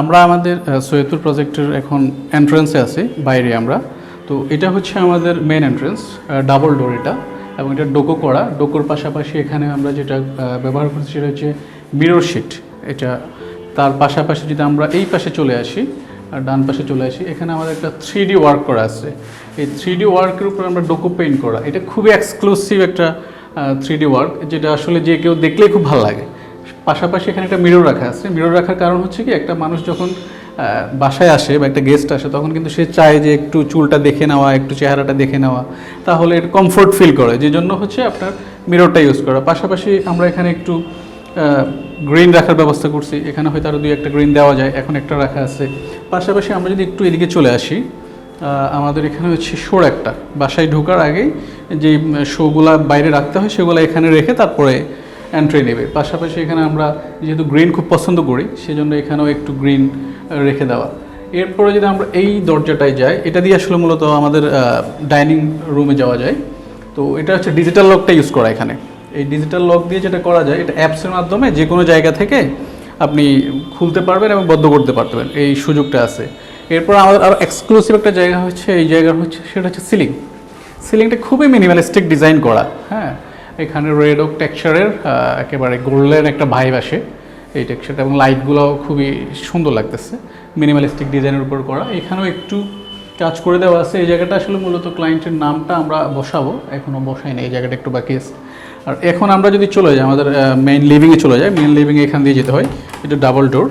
আমরা আমাদের সৈয়দপুর প্রজেক্টের এখন এন্ট্রান্সে আছি, বাইরে আমরা। তো এটা হচ্ছে আমাদের মেন এন্ট্রান্স ডাবল ডোর এটা, এবং এটা ডোকো করা। ডোকোর পাশাপাশি এখানে আমরা যেটা ব্যবহার করছি সেটা হচ্ছে মিরর শিট এটা তার পাশাপাশি যদি আমরা এই পাশে চলে আসি, আর ডান পাশে চলে আসি, এখানে আমাদের একটা থ্রি ডি ওয়ার্ক করা আছে। এই থ্রি ডি ওয়ার্কের উপর আমরা ডোকো পেইন্ট করা। এটা খুবই এক্সক্লুসিভ একটা থ্রি ডি ওয়ার্ক যেটা আসলে যে কেউ দেখলেই খুব ভালো লাগে। পাশাপাশি এখানে একটা মিরর রাখা আছে। মিরর রাখার কারণ হচ্ছে কি, একটা মানুষ যখন বাসায় আসে বা একটা গেস্ট আসে, তখন কিন্তু সে চায় যে একটু চুলটা দেখে নেওয়া, একটু চেহারাটা দেখে নেওয়া। তাহলে এটা কমফোর্ট ফিল করে। যে জন্য হচ্ছে আপনার মিররটা ইউজ করা। পাশাপাশি আমরা এখানে একটু গ্রিন রাখার ব্যবস্থা করছি। এখানে হয়তো আরও দুই একটা গ্রিন দেওয়া যায়। এখন একটা রাখা আছে। পাশাপাশি আমরা যদি একটু এদিকে চলে আসি আমাদের এখানে হচ্ছে শোর একটা। বাসায় ঢোকার আগেই যে শোগুলা বাইরে রাখতে হয়, সেগুলো এখানে রেখে তারপরে এন্ট্রি নেবে। পাশাপাশি এখানে আমরা যেহেতু গ্রিন খুব পছন্দ করি, সেজন্য এখানেও একটু গ্রিন রেখে দেওয়া। এরপরে যদি আমরা এই দরজাটায় যাই, এটা দিয়ে আসলে মূলত আমাদের ডাইনিং রুমে যাওয়া যায়। তো এটা হচ্ছে ডিজিটাল লকটা ইউজ করা এখানে। এই ডিজিটাল লক দিয়ে যেটা করা যায়, এটা অ্যাপসের মাধ্যমে যে কোনো জায়গা থেকে আপনি খুলতে পারবেন এবং বদ্ধ করতে পারবেন। এই সুযোগটা আছে। এরপর আমাদের আরও এক্সক্লুসিভ একটা জায়গা হচ্ছে, এই জায়গা হচ্ছে, সেটা হচ্ছে সিলিং সিলিংটা খুবই মিনিমালিস্টিক ডিজাইন করা হ্যাঁ? এখানে রেড ওক টেক্সচারের একেবারে গোল্ডেন একটা ভাইব আসে এই টেক্সচারটা এবং লাইটগুলোও খুবই সুন্দর লাগতেছে মিনিমালিস্টিক ডিজাইনের উপর করা। এখানেও একটু কাজ করে দেওয়া আছে। এই জায়গাটা আসলে মূলত ক্লায়েন্টের নামটা আমরা বসাবো এখনও বসাই না এই জায়গাটা একটু বাকি আছে। আর এখন আমরা যদি চলে যাই, আমাদের মেইন লিভিংয়ে চলে যাই মেইন লিভিংয়ে এখান দিয়ে যেতে হয়, এটা ডাবল ডোর